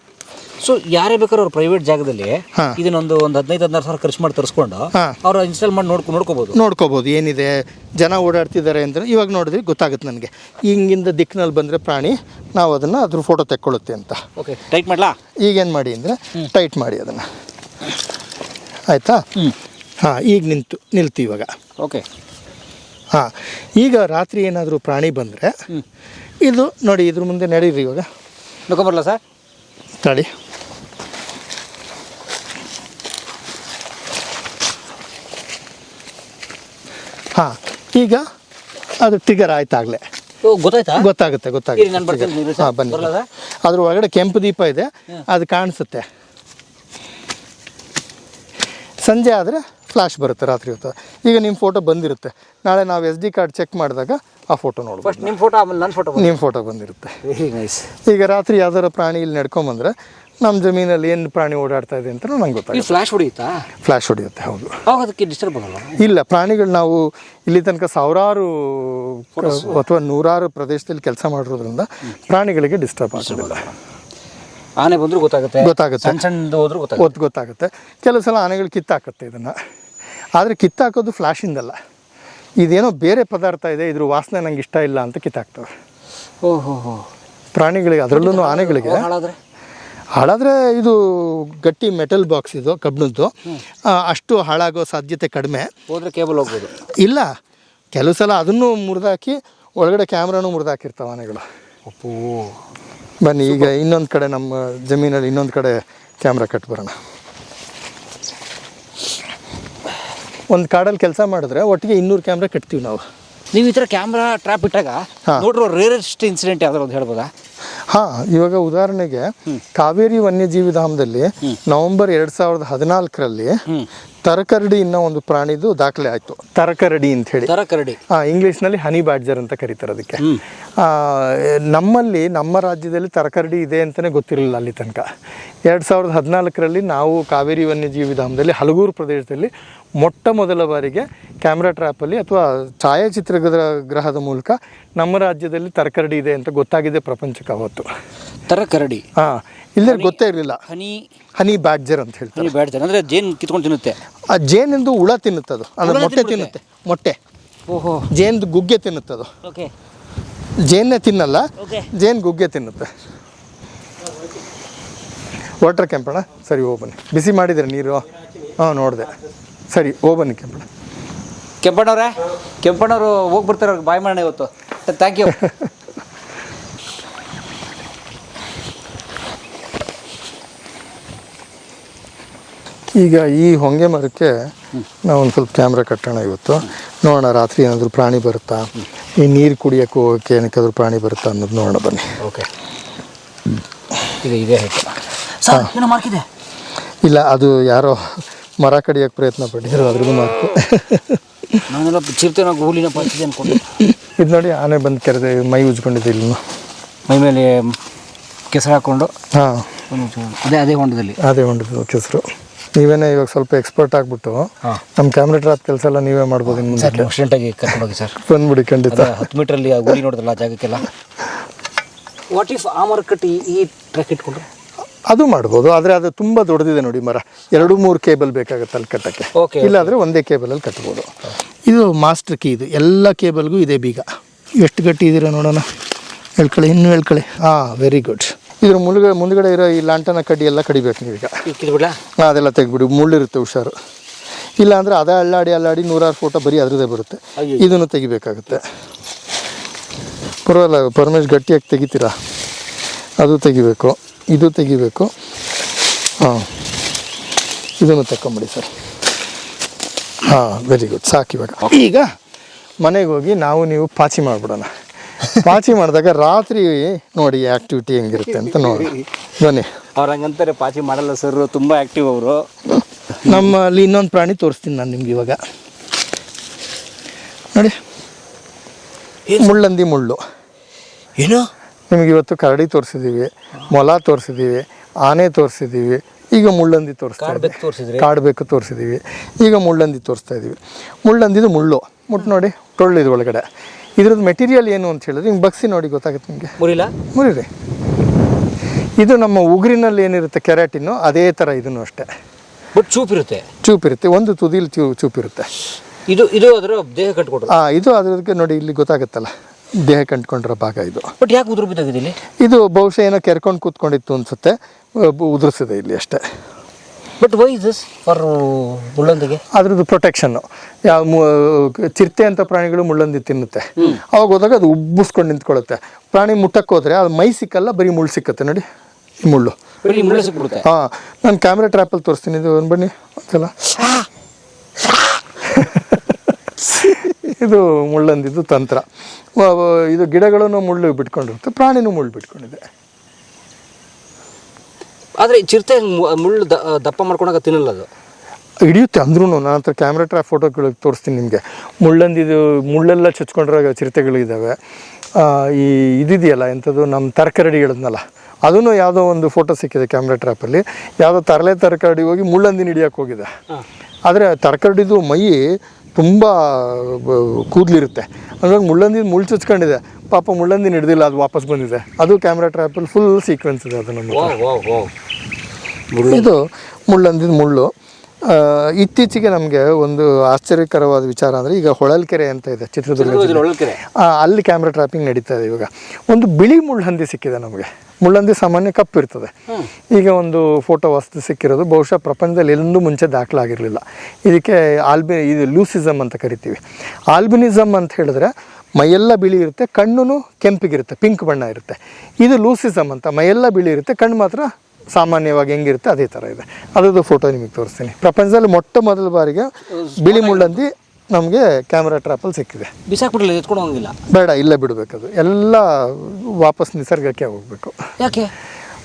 ಸೊ ಯಾರೇ ಬೇಕಾದ್ರೂ ಅವ್ರು ಪ್ರೈವೇಟ್ ಜಾಗದಲ್ಲಿ ಹಾ. ಇದನ್ನೊಂದು ಒಂದು ಹದಿನೈದು ಹದಿನಾರು ಸಾವಿರ ಖರ್ಚು ಮಾಡಿ ತರಿಸ್ಕೊಂಡು. ಅವ್ರು ಇನ್ಸ್ಟಾಲ್ ಮಾಡಿ ನೋಡ್ಕೊ ನೋಡ್ಕೋಬೋದು. ನೋಡ್ಕೋಬೋದು. ಏನಿದೆ? ಜನ ಓಡಾಡ್ತಿದ್ದಾರೆ ಅಂದರೆ ಇವಾಗ ನೋಡಿದ್ರೆ ಗೊತ್ತಾಗುತ್ತೆ ನನಗೆ. ಹಿಂಗಿಂದ ದಿಕ್ಕಿನಲ್ಲಿ ಬಂದರೆ ಪ್ರಾಣಿ ನಾವು ಅದನ್ನು ಅದ್ರ ಫೋಟೋ ತೆಕ್ಕೊಳ್ಳುತ್ತೆ ಅಂತ. ಓಕೆ ಟೈಟ್ ಮಾಡಲಾ? ಈಗೇನು ಮಾಡಿ ಅಂದರೆ ಟೈಟ್ ಮಾಡಿ ಅದನ್ನು. ಆಯಿತಾ? ಹ್ಞೂ ಹಾಂ ಈಗ ನಿಂತು ನಿಲ್ತು ಇವಾಗ. ಓಕೆ. ಹಾಂ ಈಗ ರಾತ್ರಿ ಏನಾದರೂ ಪ್ರಾಣಿ ಬಂದರೆ ಇದು ನೋಡಿ ಇದ್ರ ಮುಂದೆ ನಡೀರಿ ಇವಾಗ. ಬರಲ್ಲ ಸರ್? ತಡಿ. ಹಾಂ ಈಗ ಅದು ಟಿಗರ್ ಆಯ್ತಾಗಲೇ. ಗೊತ್ತಾಯ್ತಾ? ಗೊತ್ತಾಗುತ್ತೆ ಗೊತ್ತಾಗುತ್ತೆ. ಹಾಂ ಬನ್ನಿ? ಅದ್ರ ಒಳಗಡೆ ಕೆಂಪು ದೀಪ ಇದೆ ಅದು ಕಾಣಿಸುತ್ತೆ. ಸಂಜೆ ಆದರೆ ಫ್ಲಾಶ್ ಬರುತ್ತೆ ರಾತ್ರಿ ಹೊತ್ತು. ಈಗ ನಿಮ್ಮ ಫೋಟೋ ಬಂದಿರುತ್ತೆ. ನಾಳೆ ನಾವು ಎಸ್ ಡಿ ಕಾರ್ಡ್ ಚೆಕ್ ಮಾಡಿದಾಗ ಆ ಫೋಟೋ ನೋಡ್ಬೋದು. ನಿಮ್ಮ ಫೋಟೋ ಆಮೇಲೆ ನನ್ನ ಫೋಟೋ ನಿಮ್ಮ ಫೋಟೋ ಬಂದಿರುತ್ತೆ. ನೈಸ್ ಈಗ ರಾತ್ರಿ ಯಾವ್ದಾರ ಪ್ರಾಣಿ ಇಲ್ಲಿ ನಡ್ಕೊಂಬಂದ್ರೆ ನಮ್ಮ ಜಮೀನಲ್ಲಿ ಏನು ಪ್ರಾಣಿ ಓಡಾಡ್ತಾ ಇದೆ ಅಂತ ನಂಗೆ ಗೊತ್ತಾಗುತ್ತೆ ಫ್ಲಾಶ್ ಹೊಡೆಯುತ್ತಾ? ಫ್ಲಾಶ್ ಹೊಡೆಯುತ್ತೆ ಹೌದು. ಅದಕ್ಕೆ ಡಿಸ್ಟರ್ಬ್ ಆಗಲ್ಲ ಇಲ್ಲ ಪ್ರಾಣಿಗಳು ನಾವು ಇಲ್ಲಿ ತನಕ ಸಾವಿರಾರು ಅಥವಾ ನೂರಾರು ಪ್ರದೇಶದಲ್ಲಿ ಕೆಲಸ ಮಾಡಿರೋದ್ರಿಂದ ಪ್ರಾಣಿಗಳಿಗೆ ಡಿಸ್ಟರ್ಬ್ ಆಗೋದಿಲ್ಲ ಆನೆ ಬಂದರೂ ಗೊತ್ತಾಗುತ್ತೆ. ಗೊತ್ತಾಗುತ್ತೆ. ಸಣ್ಣ ಸಣ್ಣದು ಹೋದ್ರೂ ಗೊತ್ತಾಗುತ್ತೆ. ಗೊತ್ತಾಗುತ್ತೆ. ಕೆಲವು ಸಲ ಆನೆಗಳು ಕಿತ್ತಾಕತ್ತೆ ಇದನ್ನು. ಆದರೆ ಕಿತ್ತಾಕೋದು ಫ್ಲ್ಯಾಶಿಂದಲ್ಲ ಇದೇನೋ ಬೇರೆ ಪದಾರ್ಥ ಇದೆ ಇದ್ರ ವಾಸನೆ ನಂಗೆ ಇಷ್ಟ ಇಲ್ಲ ಅಂತ ಕಿತ್ತಾಕ್ತವೆ. ಓಹೋಹೋ. ಹೋ ಪ್ರಾಣಿಗಳಿಗೆ ಅದರಲ್ಲೂ ಆನೆಗಳಿಗೆ. ಹಾಳಾದ್ರೆ? ಹಾಳಾದರೆ ಇದು ಗಟ್ಟಿ ಮೆಟಲ್ ಬಾಕ್ಸ್ ಇದು ಕಬ್ಬಿಣದ್ದು. ಅಷ್ಟು ಹಾಳಾಗೋ ಸಾಧ್ಯತೆ ಕಡಿಮೆ. ಹೋದ್ರೆ ಕೇಬಲ್ ಹೋಗ್ಬೋದು. ಇಲ್ಲ. ಕೆಲವು ಸಲ ಅದನ್ನು ಮುರಿದಾಕಿ ಒಳಗಡೆ ಕ್ಯಾಮ್ರಾನು ಮುರಿದಾಕಿರ್ತಾವೆ ಆನೆಗಳು. ಅಪ್ಪೋ. ಬನ್ನಿ ಈಗ ಇನ್ನೊಂದು ಕಡೆ ನಮ್ಮ ಜಮೀನಲ್ಲಿ ಇನ್ನೊಂದು ಕಡೆ ಕ್ಯಾಮ್ರಾ ಕಟ್ಬರೋಣ ಒಂದು ಕಾಡಲ್ಲಿ ಕೆಲಸ ಮಾಡಿದ್ರೆ ಒಟ್ಟಿಗೆ ಇನ್ನೂರು ಕ್ಯಾಮ್ರಾ ಕಟ್ತೀವಿ ನಾವು. ನೀವು ಈ ಥರ ಕ್ಯಾಮ್ರಾ ಟ್ರ್ಯಾಪ್ ಇಟ್ಟಾಗ. ನೋಡಿರೋ ರೇರೆಸ್ಟ್ ಇನ್ಸಿಡೆಂಟ್ ಯಾವ್ದಾರು ಒಂದು ಹೇಳ್ಬೋದಾ? ಹಾಂ ಇವಾಗ ಉದಾಹರಣೆಗೆ ಕಾವೇರಿ ವನ್ಯಜೀವಿ ಧಾಮದಲ್ಲಿ ನವೆಂಬರ್ ಎರಡ್ ಸಾವಿರದ ಹದಿನಾಲ್ಕರಲ್ಲಿ ತರಕರಡಿ ಅನ್ನೋ ಒಂದು ಪ್ರಾಣಿದು ದಾಖಲೆ ಆಯ್ತು. ತರಕರಡಿ ಅಂತ ಹೇಳಿ. ತರಕರಡಿ. ಹಾ ಇಂಗ್ಲಿಷ್ನಲ್ಲಿ ಹನಿ ಬ್ಯಾಡ್ಜರ್ ಅಂತ ಕರೀತಾರೆ ಅದಕ್ಕೆ. ಆ, ನಮ್ಮಲ್ಲಿ ನಮ್ಮ ರಾಜ್ಯದಲ್ಲಿ ತರಕರಡಿ ಇದೆ ಅಂತಾನೆ ಗೊತ್ತಿರಲಿಲ್ಲ ಅಲ್ಲಿ ತನಕ. ಎರಡ್ ಸಾವಿರದ ಹದಿನಾಲ್ಕರಲ್ಲಿ ನಾವು ಕಾವೇರಿ ವನ್ಯಜೀವಿ ಧಾಮದಲ್ಲಿ ಹಲಗೂರು ಪ್ರದೇಶದಲ್ಲಿ ಮೊಟ್ಟ ಮೊದಲ ಬಾರಿಗೆ ಕ್ಯಾಮ್ರಾ ಟ್ರ್ಯಾಪಲ್ಲಿ ಅಥವಾ ಛಾಯಾಚಿತ್ರ ಗ್ರಹದ ಮೂಲಕ ನಮ್ಮ ರಾಜ್ಯದಲ್ಲಿ ತರಕರಡಿ ಇದೆ ಅಂತ ಗೊತ್ತಾಗಿದೆ ಪ್ರಪಂಚಕ್ಕೆ ಅವತ್ತು. ತರಕರಡಿ? ಹಾ ಇಲ್ಲದೆ ಗೊತ್ತೇ ಇರಲಿಲ್ಲ. ಹನಿ ಹನಿ ಬ್ಯಾಡ್ಜರ್ ಅಂತ ಹೇಳ್ತಾರೆ. ಹನಿ ಬ್ಯಾಡ್ಜರ್ ಅಂದರೆ ಜೇನು ಕಿತ್ಕೊಂಡು ತಿನ್ನುತ್ತೆ? ಆ ಜೇನಿಂದು ಹುಳ ತಿನ್ನುತ್ತದು ಅಂದ್ರೆ ಮೊಟ್ಟೆ ತಿನ್ನುತ್ತೆ? ಮೊಟ್ಟೆ. ಓಹೋ. ಜೇನ್ದು ಗುಗ್ಗೆ ತಿನ್ನುತ್ತದು ಓಕೆ. ಜೇನೇ ತಿನ್ನಲ್ಲ ಜೇನು ಗುಗ್ಗೆ ತಿನ್ನುತ್ತೆ. ವಾಟರ್ ಕೆಂಪಣ? ಸರಿ ಹೋಗ್ಬನ್ನಿ ಬಿಸಿ ಮಾಡಿದ್ರೆ ನೀರು? ಹಾಂ ನೋಡಿದೆ. ಸರಿ ಹೋಗ್ಬನ್ನಿ ಕೆಂಪಣ. ಕೆಂಪಣ್ಣವ್ರೆ ಕೆಂಪಣ್ಣವರು ಹೋಗಿ ಬರ್ತಾರೆ ಅವ್ರಿಗೆ ಬಾಯ್ ಮಾಡೋಣ ಇವತ್ತು. ಥ್ಯಾಂಕ್ ಯು [LAUGHS] ಈಗ ಈ ಹೊಂಗೆ ಮರಕ್ಕೆ ನಾವು ಒಂದು ಸ್ವಲ್ಪ ಕ್ಯಾಮ್ರಾ ಕಟ್ಟೋಣ ಇವತ್ತು. ನೋಡೋಣ ರಾತ್ರಿ ಏನಾದರೂ ಪ್ರಾಣಿ ಬರುತ್ತಾ? ಈ ನೀರು ಕುಡಿಯೋಕೆ ಹೋಗೋಕ್ಕೆ ಏನಕ್ಕಾದ್ರೂ ಪ್ರಾಣಿ ಬರುತ್ತಾ ಅನ್ನೋದು ನೋಡೋಣ ಬನ್ನಿ. ಓಕೆ ಇದೆ ಇದೆ. ಇಲ್ಲ ಅದು ಯಾರೋ ಮರ ಕಡಿಯೋಕ್ಕೆ ಪ್ರಯತ್ನ ಪಟ್ಟಿದ್ರು ಅದ್ರದ್ದು ಮಾರ್ಕು [LAUGHS] ನಾನೆಲ್ಲ ಚಿರತೆನೋ ಗೂಲಿನ ಪರಿಸ್ಥಿತಿ ಅನ್ಕೊಂಡು. [LAUGHS] ಇದು ನೋಡಿ ಆನೆ ಬಂದು ಕೆರೆದೆ ಮೈ ಉಜ್ಕೊಂಡಿದ್ದೆ ಇಲ್ಲಿ ಮೈ ಮೇಲೆ ಕೆಸರು ಹಾಕ್ಕೊಂಡು ಹಾಂ. ಅದೇ ಅದೇ ಹೊಂಡದಲ್ಲಿ. ಅದೇ ಹೊಂಡದ ಕೆಸರು. ನೀವೇನೇ ಇವಾಗ ಸ್ವಲ್ಪ ಎಕ್ಸ್ಪರ್ಟ್ ಆಗಿಬಿಟ್ಟು ಹಾಂ. ನಮ್ಮ ಕ್ಯಾಮ್ರಾ ಟ್ರಾಪ್ ಕೆಲಸ ಎಲ್ಲ ನೀವೇ ಮಾಡ್ಬೋದು ಇನ್ನು ಸರ್ ಆಗಿ ಕರ್ಕೊಂಡು ಕರ್ಕೊಂಡೋಗಿ ಸರ್. ಬಂದ್ಬಿಡಿ ಖಂಡಿತ. ಹತ್ತು ಮೀಟ್ರಲ್ಲಿ ಆ ಗುಡಿ ನೋಡಿದ್ರಲ್ಲ ಆ ಜಾಗಕ್ಕೆಲ್ಲ. [LAUGHS] ವಾಟ್ ಇಫ್ ಆ ಮರ ಕಟ್ಟಿ ಈ ಟ್ರ್ಯಾಕ್ ಇಟ್ಕೊಂಡ್ರೆ ಅದು ಮಾಡ್ಬೋದು ಆದರೆ ಅದು ತುಂಬ ದೊಡ್ಡದಿದೆ ನೋಡಿ ಮರ. ಎರಡು ಮೂರು ಕೇಬಲ್ ಬೇಕಾಗುತ್ತೆ ಅಲ್ಲಿ ಕಟ್ಟಕ್ಕೆ. ಇಲ್ಲಾಂದರೆ ಒಂದೇ ಕೇಬಲಲ್ಲಿ ಕಟ್ಬೋದು. ಇದು ಮಾಸ್ಟರ್ ಕೀ ಇದು. ಎಲ್ಲ ಕೇಬಲ್ಗೂ ಇದೆ ಬೀಗ. ಎಷ್ಟು ಗಟ್ಟಿ ಇದ್ದೀರಾ ನೋಡೋಣ. ಹೇಳ್ಕೊಳ್ಳಿ ಇನ್ನೂ ಹೇಳ್ಕೊಳ್ಳಿ. ಹಾಂ ವೆರಿ ಗುಡ್ ಇದ್ರ ಮುಳುಗ ಮುಂದ್ಗಡೆ ಇರೋ ಈ ಲಾಂಟನ ಕಡ್ಡಿ ಎಲ್ಲ ಕಡಿಬೇಕು ನೀವೀಗ. ಈಗ ಹಾಂ ಅದೆಲ್ಲ ತೆಗ್ಬಿಡಿ ಮುಳ್ಳಿರುತ್ತೆ ಹುಷಾರು. ಇಲ್ಲ ಅಂದರೆ ಅದೇ ಅಲ್ಲಾಡಿ ಅಲ್ಲಾಡಿ ನೂರಾರು ಫೋಟೋ ಬರೀ ಅದರದೇ ಬರುತ್ತೆ. ಇದನ್ನು ತೆಗಿಬೇಕಾಗುತ್ತೆ. ಪರವಾಗಿಲ್ಲ ಪರಮೇಶ್ ಗಟ್ಟಿಯಾಗಿ ತೆಗಿತೀರಾ? ಅದು ತೆಗಿಬೇಕು. ಇದು ತೆಗಿಬೇಕು. ಹಾಂ. ಇದನ್ನು ತಕ್ಕೊಂಬಿಡಿ ಸರ್. ಹಾಂ ವೆರಿ ಗುಡ್ ಸಾಕು ಇವಾಗ. ಈಗ ಮನೆಗೆ ಹೋಗಿ ನಾವು ನೀವು ಪಾಚಿ ಮಾಡಿಬಿಡೋಣ. ಪಾಚಿ ಮಾಡಿದಾಗ ರಾತ್ರಿ ನೋಡಿ ಆ್ಯಕ್ಟಿವಿಟಿ ಹೆಂಗಿರುತ್ತೆ ಅಂತ ನೋಡಿ ಬನ್ನಿ. ಅವ್ರು ಹಂಗಂತಾರೆ ಪಾಚಿ ಮಾಡಲ್ಲ ಸರ್ ತುಂಬ ಆ್ಯಕ್ಟಿವ್ ಅವರು. ನಮ್ಮಲ್ಲಿ ಇನ್ನೊಂದು ಪ್ರಾಣಿ ತೋರಿಸ್ತೀನಿ ನಾನು ನಿಮ್ಗೆ ಇವಾಗ. ನೋಡಿ. ಮುಳ್ಳಂದಿ ಮುಳ್ಳು. ಏನು? ನಿಮ್ಗೆ ಇವತ್ತು ಕರಡಿ ತೋರಿಸಿದ್ದೀವಿ ಮೊಲ ತೋರಿಸಿದ್ದೀವಿ ಆನೆ ತೋರಿಸಿದ್ದೀವಿ ಈಗ ಮುಳ್ಳಂದಿ ತೋರಿಸ್ತಾ ಇದ್ದೀವಿ. ಕಾಡ್ಬೇಕು ತೋರಿಸಿದ್ದೀವಿ ಈಗ ಮುಳ್ಳಂದಿ ತೋರಿಸ್ತಾ ಇದ್ದೀವಿ. ಮುಳ್ಳಂದಿದು ಮುಳ್ಳು. ಮುಟ್ಟು ನೋಡಿ ಟೊಳ್ಳು ಇದು ಒಳಗಡೆ. ಇದ್ರದ್ದು ಮೆಟೀರಿಯಲ್ ಏನು ಅಂತ ಹೇಳಿದ್ರೆ ಹಿಂಗೆ ಬಗ್ಸಿ ನೋಡಿ ಗೊತ್ತಾಗುತ್ತೆ ನಿಮಗೆ. ಮುರಿಲ? ಮುರಿರಿ. ಇದು ನಮ್ಮ ಉಗುರಿನಲ್ಲಿ ಏನಿರುತ್ತೆ ಕೆರಾಟಿನ್ನು ಅದೇ ಥರ ಇದನ್ನು ಅಷ್ಟೇ. ಬಟ್ ಚೂಪ್ ಇರುತ್ತೆ? ಚೂಪಿರುತ್ತೆ ಒಂದು ತುದಿಲಿ ಚೂ ಚೂಪಿರುತ್ತೆ ಇದು ಇದು ಅದರ ದೇಹ ಕಟ್ಕೊಡ್ರಿ ಹಾಂ ಇದು ಅದಕ್ಕೆ ನೋಡಿ ಇಲ್ಲಿ ಗೊತ್ತಾಗುತ್ತಲ್ಲ. ದೇಹ ಕಂಡುಕೊಂಡಿರೋ ಭಾಗ ಇದು. ಬಟ್ ಯಾಕೆ ಉದುರು ಬಿದ್ದಾಗಿದೆ ಇಲ್ಲಿ? ಇದು ಬಹುಶಃ ಏನೋ ಕೆರ್ಕೊಂಡು ಕೂತ್ಕೊಂಡಿತ್ತು ಅನ್ಸುತ್ತೆ. ಉದುರಿಸಿದೆ ಇಲ್ಲಿ ಅಷ್ಟೇ. ಬಟ್ ವೈ ದಿಸ್ ಫಾರ್ ಮುಳ್ಳಂದಿಗೆ? ಅದ್ರದ್ದು ಪ್ರೊಟೆಕ್ಷನ್ನು ಯಾವ ಚಿರ್ತೆ ಅಂತ ಪ್ರಾಣಿಗಳು ಮುಳ್ಳಂದಿ ತಿನ್ನುತ್ತೆ. ಅವಾಗ ಹೋದಾಗ ಅದು ಉಬ್ಬಿಸ್ಕೊಂಡು ನಿಂತ್ಕೊಳ್ಳುತ್ತೆ ಪ್ರಾಣಿ ಮುಟ್ಟಕ್ಕೆ ಹೋದ್ರೆ ಅದು ಮೈ ಸಿಕ್ಕಲ್ಲ ಬರೀ ಮುಳ್ಳು ಸಿಕ್ಕತ್ತೆ. ನೋಡಿ ಈ ಮುಳ್ಳು. ಹಾಂ ನಾನು ಕ್ಯಾಮ್ರಾ ಟ್ರ್ಯಾಪಲ್ಲಿ ತೋರಿಸ್ತೀನಿ. ಇದು ಒಂದು ಬನ್ನಿ ಒಂದ್ಸಲ. ಇದು ಮುಳ್ಳಂದಿದ್ದು ತಂತ್ರ. ಇದು ಗಿಡಗಳನ್ನು ಮುಳ್ಳು ಬಿಟ್ಕೊಂಡಿರುತ್ತೆ ಪ್ರಾಣಿನೂ ಮುಳ್ಳು ಬಿಟ್ಕೊಂಡಿದೆ. ಆದರೆ ಚಿರತೆ ಮುಳ್ಳು ದಪ್ಪ ಮಾಡ್ಕೊಂಡಾಗ ತಿನ್ನಲ್ಲ ಅದು? ಹಿಡಿಯುತ್ತೆ ಅಂದ್ರೂ ನನ್ನ ಹತ್ರ ಕ್ಯಾಮ್ರಾ ಟ್ರ್ಯಾಪ್ ಫೋಟೋಗಳಿಗೆ ತೋರಿಸ್ತೀನಿ ನಿಮಗೆ. ಮುಳ್ಳಂದಿದು ಮುಳ್ಳೆಲ್ಲ ಚಚ್ಕೊಂಡಿರೋ ಚಿರತೆಗಳಿದ್ದಾವೆ ಈ ಇದಿದೆಯಲ್ಲ ಎಂಥದ್ದು ನಮ್ಮ ತರಕರಡಿ ಹೇಳಿದ್ನಲ್ಲ ಅದನ್ನು ಯಾವುದೋ ಒಂದು ಫೋಟೋ ಸಿಕ್ಕಿದೆ ಕ್ಯಾಮ್ರಾ ಟ್ರ್ಯಾಪಲ್ಲಿ ಯಾವುದೋ ತರಲೆ ತರಕಾರಿ ಹೋಗಿ ಮುಳ್ಳಂದಿನ ಹಿಡಿಯೋಕೆ ಹೋಗಿದೆ. ಆದರೆ ತರಕಾರಿದು ಮೈ ತುಂಬ ಕೂದಲಿರುತ್ತೆ. ಹಂಗಾಗಿ ಮುಳ್ಳಂದಿನ ಮುಳ್ಳು ಚುಚ್ಕೊಂಡಿದೆ. ಪಾಪ ಮುಳ್ಳಂದಿನ ಹಿಡ್ದಿಲ್ಲ ಅದು ವಾಪಸ್ ಬಂದಿದೆ. ಅದು ಕ್ಯಾಮ್ರಾ ಟ್ರ್ಯಾಪಲ್ಲಿ ಫುಲ್ ಸೀಕ್ವೆನ್ಸ್ ಇದೆ ಅದು ನಮ್ಮ ಇದು ಮುಳ್ಳಂದಿದ ಮುಳ್ಳು. ಇತ್ತೀಚೆಗೆ ನಮಗೆ ಒಂದು ಆಶ್ಚರ್ಯಕರವಾದ ವಿಚಾರ ಅಂದರೆ ಈಗ ಹೊಳಲ್ಕೆರೆ ಅಂತ ಇದೆ ಚಿತ್ರದುರ್ಗ ಜಿಲ್ಲೆ. ಆ, ಅಲ್ಲಿ ಕ್ಯಾಮ್ರಾ ಟ್ರಾಪಿಂಗ್ ನಡೀತಾ ಇದೆ ಇವಾಗ. ಒಂದು ಬಿಳಿ ಮುಳ್ಳಹಂದಿ ಸಿಕ್ಕಿದೆ ನಮಗೆ. ಮುಳ್ಳಹಂದಿ ಸಾಮಾನ್ಯ ಕಪ್ಪು ಇರ್ತದೆ. ಈಗ ಒಂದು ಫೋಟೋ ವಸ್ತು ಸಿಕ್ಕಿರೋದು ಬಹುಶಃ ಪ್ರಪಂಚದಲ್ಲಿ ಎಲ್ಲೂ ಮುಂಚೆ ದಾಖಲಾಗಿರಲಿಲ್ಲ. ಇದಕ್ಕೆ ಆಲ್ಬಿ ಇದು ಲೂಸಿಸಮ್ ಅಂತ ಕರಿತೀವಿ. ಆಲ್ಬಿನಿಸಮ್ ಅಂತ ಹೇಳಿದ್ರೆ ಮೈಯೆಲ್ಲ ಬಿಳಿ ಇರುತ್ತೆ ಕಣ್ಣು ಕೆಂಪಿಗಿರುತ್ತೆ ಪಿಂಕ್ ಬಣ್ಣ ಇರುತ್ತೆ. ಇದು ಲೂಸಿಸಮ್ ಅಂತ ಮೈಯೆಲ್ಲ ಬಿಳಿ ಇರುತ್ತೆ ಕಣ್ಣು ಮಾತ್ರ ಸಾಮಾನ್ಯವಾಗಿ ಹೆಂಗಿರುತ್ತೆ ಅದೇ ಥರ ಇದೆ. ಅದ್ರದ್ದು ಫೋಟೋ ನಿಮಗೆ ತೋರಿಸ್ತೀನಿ. ಪ್ರಪಂಚದಲ್ಲಿ ಮೊಟ್ಟ ಮೊದಲ ಬಾರಿಗೆ ಬಿಳಿ ಮುಳ್ಳಂದಿ ನಮಗೆ ಕ್ಯಾಮ್ರಾ ಟ್ರಾಪಲ್ಲಿ ಸಿಕ್ಕಿದೆ. ಬಿಸಾಕ್ಬಿಟ್ರೆ ಎತ್ಕೊಂಡು ಬೇಡ ಇಲ್ಲೇ ಬಿಡಬೇಕದು ಎಲ್ಲ ವಾಪಸ್ ನಿಸರ್ಗಕ್ಕೆ ಹೋಗಬೇಕು. ಯಾಕೆ?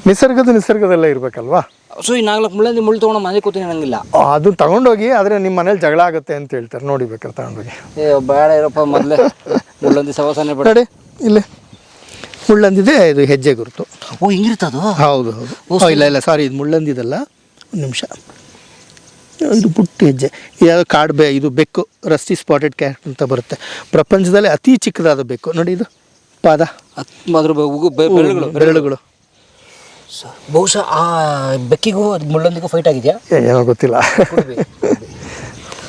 ನಿಸರ್ಗದ ನಿಸರ್ಗದಲ್ಲೇ ಇರಬೇಕಲ್ವಾ? ಸೊ ಈ ನಾಲ್ಕು ಮುಳ್ಳಂದಿ ಮುಳ್ಳು ತೊಗೊಂಡು ಮನೆ ಕೂತೀನಿ ಅನ್ನಂಗಿಲ್ಲ ಅದು ತಗೊಂಡೋಗಿ ಆದರೆ ನಿಮ್ಮ ಮನೇಲಿ ಜಗಳ ಆಗುತ್ತೆ ಅಂತ ಹೇಳ್ತಾರೆ. ನೋಡಿ ಬೇಕಾದ್ರೆ ತಗೊಂಡೋಗಿ. ಏ ಬೇಡ ಇರಪ್ಪ ಮೊದಲೇ ಮುಳ್ಳಂದಿ ಸವಾಸನೆ ಬೇಡ. ಇಲ್ಲಿ. ಮುಳ್ಳಂದಿದೆ ಇದು ಹೆಜ್ಜೆ ಗುರುತು. ಓ ಹಿಂಗಿರ್ತದು? ಹೌದು ಹೌದು. ಓ, ಇಲ್ಲ ಇಲ್ಲ ಸಾರಿ ಇದು ಮುಳ್ಳಂದಿದಲ್ಲ. ಒಂದು ನಿಮಿಷ. ಒಂದು ಪುಟ್ಟ ಹೆಜ್ಜೆ. ಯಾವುದು ಕಾಡು ಬೆ ಇದು ಬೆಕ್ಕು ರಸ್ತಿ ಸ್ಪಾಟೆಡ್ ಕ್ಯಾಟ್ ಅಂತ ಬರುತ್ತೆ. ಪ್ರಪಂಚದಲ್ಲಿ ಅತಿ ಚಿಕ್ಕದಾದ ಬೆಕ್ಕು. ನೋಡಿ ಇದು. ಪಾದ. ಅದ್ರ ಬೆರಳುಗಳು ಬೆರಳುಗಳು. ಬಹುಶಃ ಆ ಬೆಕ್ಕಿಗೂ ಅದು ಮುಳ್ಳಂದಿಗೂ ಫೈಟ್ ಆಗಿದೆಯಾ? ಏನೋ ಗೊತ್ತಿಲ್ಲ.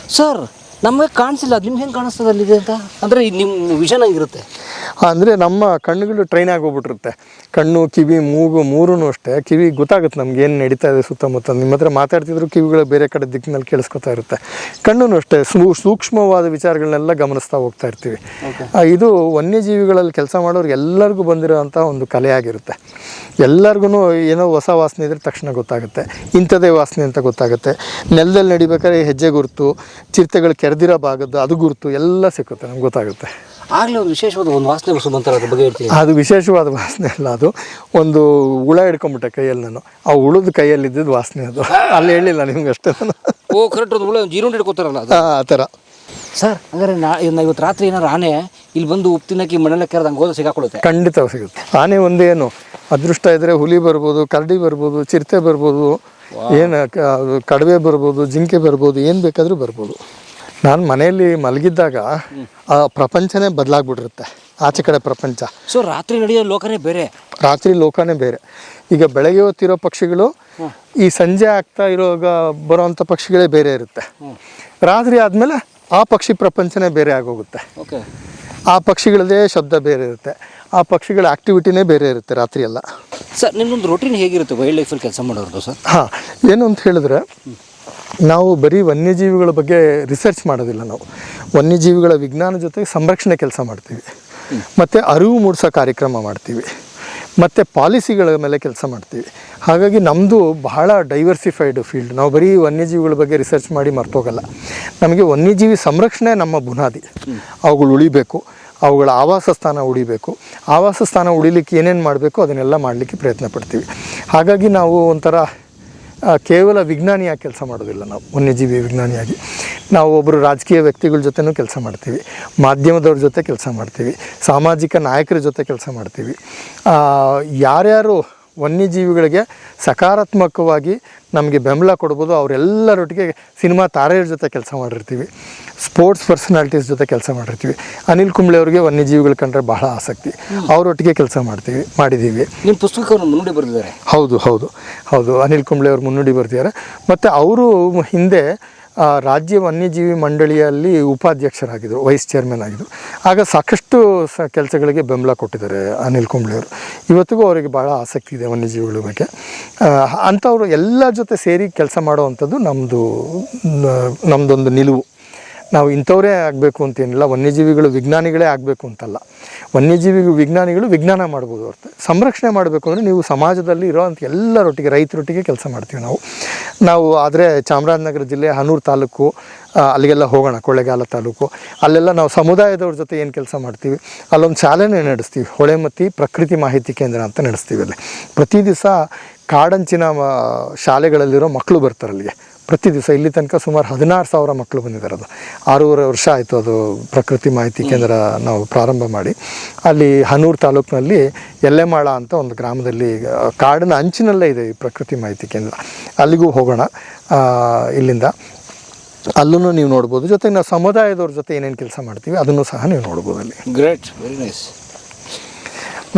ಸರ್ [LAUGHS] ನಮಗೆ ಕಾಣಿಸಿಲ್ಲ. ಅದು ನಿಮ್ಗೆ ಹೆಂಗೆ ಕಾಣಿಸ್ತದೆ ಅಲ್ಲಿದೆ ಅಂತ? ಅಂದರೆ ನಿಮ್ಮ ವಿಷನ್ ಆಗಿರುತ್ತೆ. ಅಂದರೆ ನಮ್ಮ ಕಣ್ಣುಗಳು ಟ್ರೈನ್ ಆಗೋಗ್ಬಿಟ್ಟಿರುತ್ತೆ. ಕಣ್ಣು ಕಿವಿ ಮೂಗು ಮೂರೂ ಅಷ್ಟೇ. ಕಿವಿ ಗೊತ್ತಾಗುತ್ತೆ ನಮ್ಗೆ ಏನು ನಡೀತಾ ಇದೆ ಸುತ್ತಮುತ್ತ. ನಿಮ್ಮ ಹತ್ರ ಮಾತಾಡ್ತಿದ್ರು ಕಿವಿಗಳು ಬೇರೆ ಕಡೆ ದಿಕ್ಕಿನಲ್ಲಿ ಕೇಳಿಸ್ಕೊತಾ ಇರುತ್ತೆ. ಕಣ್ಣು ಅಷ್ಟೇ. ಸೂ ಸೂಕ್ಷ್ಮವಾದ ವಿಚಾರಗಳನ್ನೆಲ್ಲ ಗಮನಿಸ್ತಾ ಹೋಗ್ತಾ ಇರ್ತೀವಿ. ಇದು ವನ್ಯಜೀವಿಗಳಲ್ಲಿ ಕೆಲಸ ಮಾಡೋರಿಗೆ ಎಲ್ಲರಿಗೂ ಬಂದಿರೋವಂಥ ಒಂದು ಕಲೆ ಆಗಿರುತ್ತೆ. ಎಲ್ಲರಿಗೂ ಏನೋ ಹೊಸ ವಾಸನೆ ಇದ್ರೆ ತಕ್ಷಣ ಗೊತ್ತಾಗುತ್ತೆ. ಇಂಥದೇ ವಾಸನೆ ಅಂತ ಗೊತ್ತಾಗುತ್ತೆ. ನೆಲದಲ್ಲಿ ನಡಿಬೇಕಾದ್ರೆ ಹೆಜ್ಜೆ ಗುರುತು ಚಿರತೆಗಳು ಕೆರೆದಿರೋ ಭಾಗದ್ದು ಅದು ಗುರುತು ಎಲ್ಲ ಸಿಕ್ಕುತ್ತೆ ನಮ್ಗೆ ಗೊತ್ತಾಗುತ್ತೆ. ಆಗಲೇ ಒಂದು ವಿಶೇಷವಾದ ಒಂದು ವಾಸನೆ ಬಸ್ ಬಂತಾರೆ ಅದ್ರ ಬಗ್ಗೆ ಹೇಳ್ತೀನಿ ಅದು ವಿಶೇಷವಾದ ವಾಸನೆ ಅಲ್ಲ ಅದು. ಒಂದು ಹುಳ ಹಿಡ್ಕೊಂಬಿಟ್ಟೆ ಕೈಯಲ್ಲಿ ನಾನು ಆ ಹುಳದ ಕೈಯಲ್ಲಿ ಇದ್ದಿದ್ದು ವಾಸನೆ ಅದು. ಅಲ್ಲಿ ಹೇಳಿಲ್ಲ ನಿಮ್ಗೆ ಅಷ್ಟೇ ನಾನು. ಓ ಕರೆಕ್ಟ್ ಒಂದು ಹುಳ ಜೀರುಂಡೆ ಹಿಡ್ಕೋತಾರಲ್ಲ ಅದು? ಆ ಥರ. ಸರ್ ಹಂಗಾರೆ ನಾ ಇನ್ನು ಇವತ್ತು ರಾತ್ರಿ ಏನಾರು ಆನೆ ಇಲ್ಲಿ ಬಂದು ಉಪ್ಪು ತಿನ್ನಕ್ಕೆ ಮಣ್ಣೆಲ್ಲ ಕೆರೆದು ಹಂಗೆ ಹೋದ್ರೆ ಸಿಗಾಕೊಳ್ಳುತ್ತೆ ಖಂಡಿತ ಸಿಗುತ್ತೆ. ಆನೆ ಒಂದೇನು ಅದೃಷ್ಟ ಇದ್ದರೆ ಹುಲಿ ಬರ್ಬೋದು ಕರಡಿ ಬರ್ಬೋದು ಚಿರತೆ ಬರ್ಬೋದು ಏನು ಕಡವೆ ಬರ್ಬೋದು ಜಿಂಕೆ ಬರ್ಬೋದು ಏನು ಬೇಕಾದರೂ ಬರ್ಬೋದು. ನಾನು ಮನೆಯಲ್ಲಿ ಮಲಗಿದ್ದಾಗ ಆ ಪ್ರಪಂಚನೇ ಬದಲಾಗ್ಬಿಟ್ಟಿರುತ್ತೆ. ಆಚೆ ಕಡೆ ಪ್ರಪಂಚ. ಸೊ ರಾತ್ರಿ ನಡೆಯೋ ಲೋಕನೇ ಬೇರೆ. ರಾತ್ರಿ ಲೋಕನೇ ಬೇರೆ. ಈಗ ಬೆಳಗ್ಗೆ ಹೊತ್ತಿರೋ ಪಕ್ಷಿಗಳು ಈ ಸಂಜೆ ಆಗ್ತಾ ಇರೋವಾಗ ಬರೋವಂಥ ಪಕ್ಷಿಗಳೇ ಬೇರೆ ಇರುತ್ತೆ. ರಾತ್ರಿ ಆದಮೇಲೆ ಆ ಪಕ್ಷಿ ಪ್ರಪಂಚನೇ ಬೇರೆ ಆಗೋಗುತ್ತೆ. ಓಕೆ ಆ ಪಕ್ಷಿಗಳದೇ ಶಬ್ದ ಬೇರೆ ಇರುತ್ತೆ. ಆ ಪಕ್ಷಿಗಳ ಆಕ್ಟಿವಿಟಿನೇ ಬೇರೆ ಇರುತ್ತೆ ರಾತ್ರಿ ಎಲ್ಲ. ಸರ್ ನಿಮ್ಮದೊಂದು ರೊಟೀನ್ ಹೇಗಿರುತ್ತೆ? ವೈಲ್ಡ್ ಲೈಫಲ್ಲಿ ಕೆಲಸ ಮಾಡೋರ್ದು ಸರ್ ಹಾಂ ಏನು ಅಂತ ಹೇಳಿದ್ರೆ ನಾವು ಬರೀ ವನ್ಯಜೀವಿಗಳ ಬಗ್ಗೆ ರಿಸರ್ಚ್ ಮಾಡೋದಿಲ್ಲ ನಾವು. ವನ್ಯಜೀವಿಗಳ ವಿಜ್ಞಾನ ಜೊತೆಗೆ ಸಂರಕ್ಷಣೆ ಕೆಲಸ ಮಾಡ್ತೀವಿ. ಮತ್ತು ಅರಿವು ಮೂಡಿಸೋ ಕಾರ್ಯಕ್ರಮ ಮಾಡ್ತೀವಿ. ಮತ್ತು ಪಾಲಿಸಿಗಳ ಮೇಲೆ ಕೆಲಸ ಮಾಡ್ತೀವಿ. ಹಾಗಾಗಿ ನಮ್ಮದು ಬಹಳ ಡೈವರ್ಸಿಫೈಡ್ ಫೀಲ್ಡ್ ನಾವು ಬರೀ ವನ್ಯಜೀವಿಗಳ ಬಗ್ಗೆ ರಿಸರ್ಚ್ ಮಾಡಿ ಮರ್ತೋಗಲ್ಲ ನಮಗೆ ವನ್ಯಜೀವಿ ಸಂರಕ್ಷಣೆ ನಮ್ಮ ಬುನಾದಿ. ಅವುಗಳು ಉಳಿಬೇಕು. ಅವುಗಳ ಆವಾಸ ಸ್ಥಾನ ಉಳಿಬೇಕು. ಆವಾಸ ಸ್ಥಾನ ಉಳಿಲಿಕ್ಕೆ ಏನೇನು ಮಾಡಬೇಕು ಅದನ್ನೆಲ್ಲ ಮಾಡಲಿಕ್ಕೆ ಪ್ರಯತ್ನ ಪಡ್ತೀವಿ. ಹಾಗಾಗಿ ನಾವು ಒಂಥರ ಕೇವಲ ವಿಜ್ಞಾನಿಯಾಗಿ ಕೆಲಸ ಮಾಡೋದಿಲ್ಲ ನಾವು, ವನ್ಯಜೀವಿ ವಿಜ್ಞಾನಿಯಾಗಿ. ನಾವು ಒಬ್ಬರು ರಾಜಕೀಯ ವ್ಯಕ್ತಿಗಳ ಜೊತೆನೂ ಕೆಲಸ ಮಾಡ್ತೀವಿ, ಮಾಧ್ಯಮದವ್ರ ಜೊತೆ ಕೆಲಸ ಮಾಡ್ತೀವಿ, ಸಾಮಾಜಿಕ ನಾಯಕರ ಜೊತೆ ಕೆಲಸ ಮಾಡ್ತೀವಿ. ಯಾರ್ಯಾರು ವನ್ಯಜೀವಿಗಳಿಗೆ ಸಕಾರಾತ್ಮಕವಾಗಿ ನಮಗೆ ಬೆಂಬಲ ಕೊಡ್ಬೋದು ಅವರೆಲ್ಲರೊಟ್ಟಿಗೆ ಸಿನಿಮಾ ತಾರೆಯರ ಜೊತೆ ಕೆಲಸ ಮಾಡಿರ್ತೀವಿ. ಸ್ಪೋರ್ಟ್ಸ್ ಪರ್ಸನಾಲಿಟೀಸ್ ಜೊತೆ ಕೆಲಸ ಮಾಡಿರ್ತೀವಿ. ಅನಿಲ್ ಕುಂಬ್ಳೆ ಅವರಿಗೆ ವನ್ಯಜೀವಿಗಳು ಕಂಡ್ರೆ ಬಹಳ ಆಸಕ್ತಿ. ಅವರೊಟ್ಟಿಗೆ ಕೆಲಸ ಮಾಡ್ತೀವಿ ಮಾಡಿದ್ದೀವಿ. ನಿಮ್ಮ ಪುಸ್ತಕವನ್ನು ಮುನ್ನುಡಿ ಬರೆದಿದ್ದಾರೆ. ಹೌದು ಹೌದು ಹೌದು. ಅನಿಲ್ ಕುಂಬ್ಳೆ ಅವರು ಮುನ್ನುಡಿ ಬರ್ತಿದ್ದಾರೆ ಮತ್ತು ಅವರು ಹಿಂದೆ ರಾಜ್ಯ ವನ್ಯಜೀವಿ ಮಂಡಳಿಯಲ್ಲಿ ಉಪಾಧ್ಯಕ್ಷರಾಗಿದ್ದರು ವೈಸ್ ಚೇರ್ಮನ್ ಆಗಿದ್ದರು ಆಗ ಸಾಕಷ್ಟು ಸ ಕೆಲಸಗಳಿಗೆ ಬೆಂಬಲ ಕೊಟ್ಟಿದ್ದಾರೆ ಅನಿಲ್ ಕುಂಬ್ಳೆ ಅವರು. ಇವತ್ತಿಗೂ ಅವರಿಗೆ ಭಾಳ ಆಸಕ್ತಿ ಇದೆ ವನ್ಯಜೀವಿಗಳ ಬಗ್ಗೆ. ಅಂಥವ್ರು ಎಲ್ಲ ಜೊತೆ ಸೇರಿ ಕೆಲಸ ಮಾಡುವಂಥದ್ದು ನಮ್ಮದು ನಮ್ಮದೊಂದು ನಿಲುವು. ನಾವು ಇಂಥವರೇ ಆಗಬೇಕು ಅಂತೇನಿಲ್ಲ, ವನ್ಯಜೀವಿಗಳು ವಿಜ್ಞಾನಿಗಳೇ ಆಗಬೇಕು ಅಂತಲ್ಲ. ವನ್ಯಜೀವಿ ವಿಜ್ಞಾನಿಗಳು ವಿಜ್ಞಾನ ಮಾಡ್ಬೋದು ಹೊರತು. ಸಂರಕ್ಷಣೆ ಮಾಡಬೇಕು ಅಂದರೆ ನೀವು ಸಮಾಜದಲ್ಲಿ ಇರೋವಂಥ ಎಲ್ಲರೊಟ್ಟಿಗೆ, ರೈತರೊಟ್ಟಿಗೆ ಕೆಲಸ ಮಾಡ್ತೀವಿ ನಾವು. ನಾವು ಆದರೆ ಚಾಮರಾಜನಗರ ಜಿಲ್ಲೆ ಹನೂರು ತಾಲೂಕು ಅಲ್ಲಿಗೆಲ್ಲ ಹೋಗೋಣ, ಕೊಳ್ಳೇಗಾಲ ತಾಲೂಕು. ಅಲ್ಲೆಲ್ಲ ನಾವು ಸಮುದಾಯದವ್ರ ಜೊತೆ ಏನು ಕೆಲಸ ಮಾಡ್ತೀವಿ? ಅಲ್ಲೊಂದು ಶಾಲೆನೇ ನಡೆಸ್ತೀವಿ. ಹೊಳೆಮತಿ ಪ್ರಕೃತಿ ಮಾಹಿತಿ ಕೇಂದ್ರ ಅಂತ ನಡೆಸ್ತೀವಿ ಅಲ್ಲಿ. ಪ್ರತಿ ದಿವಸ ಕಾಡಂಚಿನ ಶಾಲೆಗಳಲ್ಲಿರೋ ಮಕ್ಕಳು ಬರ್ತಾರೆ ಅಲ್ಲಿಗೆ. ಪ್ರತಿ ದಿವಸ ಇಲ್ಲಿ ತನಕ ಸುಮಾರು ಹದಿನಾರು ಸಾವಿರ ಮಕ್ಕಳು ಬಂದಿದ್ದಾರೆ ಅದು. ಆರೂವರೆ ವರ್ಷ ಆಯಿತು ಅದು ಪ್ರಕೃತಿ ಮಾಹಿತಿ ಕೇಂದ್ರ ನಾವು ಪ್ರಾರಂಭ ಮಾಡಿ. ಅಲ್ಲಿ ಹನೂರು ತಾಲೂಕಿನಲ್ಲಿ ಎಲ್ಲೆಮಾಳ ಅಂತ ಒಂದು ಗ್ರಾಮದಲ್ಲಿ ಕಾಡಿನ ಅಂಚಿನಲ್ಲೇ ಇದೆ ಈ ಪ್ರಕೃತಿ ಮಾಹಿತಿ ಕೇಂದ್ರ. ಅಲ್ಲಿಗೂ ಹೋಗೋಣ ಇಲ್ಲಿಂದ. ಅಲ್ಲೂ ನೀವು ನೋಡ್ಬೋದು. ಜೊತೆಗೆ ನಾವು ಸಮುದಾಯದವ್ರ ಜೊತೆ ಏನೇನು ಕೆಲಸ ಮಾಡ್ತೀವಿ ಅದನ್ನು ಸಹ ನೀವು ನೋಡ್ಬೋದು ಅಲ್ಲಿ. ಗ್ರೇಟ್ ವೆರಿ ನೈಸ್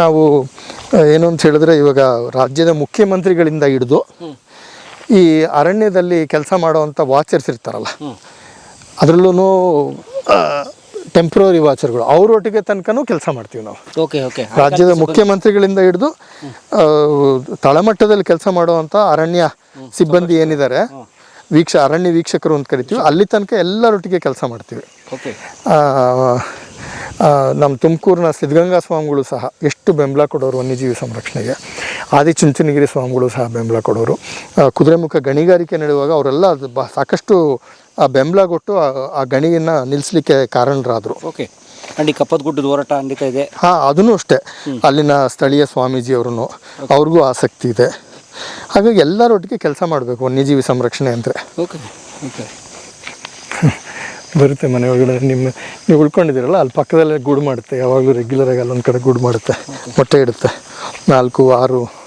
ನಾವು ಏನು ಅಂತ ಹೇಳಿದ್ರೆ ಇವಾಗ ರಾಜ್ಯದ ಮುಖ್ಯಮಂತ್ರಿಗಳಿಂದ ಹಿಡಿದು ಈ ಅರಣ್ಯದಲ್ಲಿ ಕೆಲಸ ಮಾಡುವಂಥ ವಾಚರ್ಸ್ ಇರ್ತಾರಲ್ಲ ಅದರಲ್ಲೂ ಟೆಂಪ್ರರಿ ವಾಚರ್ಗಳು ಅವರೊಟ್ಟಿಗೆ ತನಕನೂ ಕೆಲಸ ಮಾಡ್ತೀವಿ ನಾವು. ಓಕೆ ಓಕೆ ರಾಜ್ಯದ ಮುಖ್ಯಮಂತ್ರಿಗಳಿಂದ ಹಿಡಿದು ತಳಮಟ್ಟದಲ್ಲಿ ಕೆಲಸ ಮಾಡುವಂಥ ಅರಣ್ಯ ಸಿಬ್ಬಂದಿ ಏನಿದ್ದಾರೆ ವೀಕ್ಷ ಅರಣ್ಯ ವೀಕ್ಷಕರು ಅಂತ ಕರಿತೀವಿ. ಅಲ್ಲಿ ತನಕ ಎಲ್ಲರೊಟ್ಟಿಗೆ ಕೆಲಸ ಮಾಡ್ತೀವಿ. ನಮ್ಮ ತುಮಕೂರಿನ ಸಿದ್ಧಗಂಗಾ ಸ್ವಾಮಿಗಳು ಸಹ ಎಷ್ಟು ಬೆಂಬಲ ಕೊಡೋರು ವನ್ಯಜೀವಿ ಸಂರಕ್ಷಣೆಗೆ. ಆದಿಚುಂಚನಗಿರಿ ಸ್ವಾಮಿಗಳು ಸಹ ಬೆಂಬಲ ಕೊಡೋರು. ಕುದುರೆಮುಖ ಗಣಿಗಾರಿಕೆ ನಡೆಯುವಾಗ ಅವರೆಲ್ಲ ಬ ಸಾಕಷ್ಟು ಆ ಬೆಂಬಲ ಕೊಟ್ಟು ಆ- ಗಣಿಯನ್ನು ನಿಲ್ಲಿಸಲಿಕ್ಕೆ ಕಾರಣರಾದರು. ಓಕೆ. ಅಂಡಿ ಕಪ್ಪದ ಗುಡ್ಡದ ಹೋರಾಟ ಖಂಡಿತ ಇದೆ. ಹಾಂ ಅದನ್ನು ಅಷ್ಟೇ. ಅಲ್ಲಿನ ಸ್ಥಳೀಯ ಸ್ವಾಮೀಜಿಯವ್ರೂ ಅವ್ರಿಗೂ ಆಸಕ್ತಿ ಇದೆ. ಹಾಗಾಗಿ ಎಲ್ಲರೊಟ್ಟಿಗೆ ಕೆಲಸ ಮಾಡಬೇಕು ವನ್ಯಜೀವಿ ಸಂರಕ್ಷಣೆ ಅಂದರೆ. ಓಕೆ. ಓಕೆ. ಬರುತ್ತೆ ಮನೆ ಒಳಗಡೆ. ನಿಮ್ಮ ನೀವು ಉಳ್ಕೊಂಡಿದ್ದೀರಲ್ಲ ಅಲ್ಲಿ ಪಕ್ಕದಲ್ಲೇ ಗೂಡು ಮಾಡುತ್ತೆ. ಯಾವಾಗಲೂ ರೆಗ್ಯುಲರಾಗಿ ಅಲ್ಲೊಂದು ಕಡೆ ಗೂಡು ಮಾಡುತ್ತೆ. ಮೊಟ್ಟೆ ಇಡುತ್ತೆ. ನಾಲ್ಕು ಆರು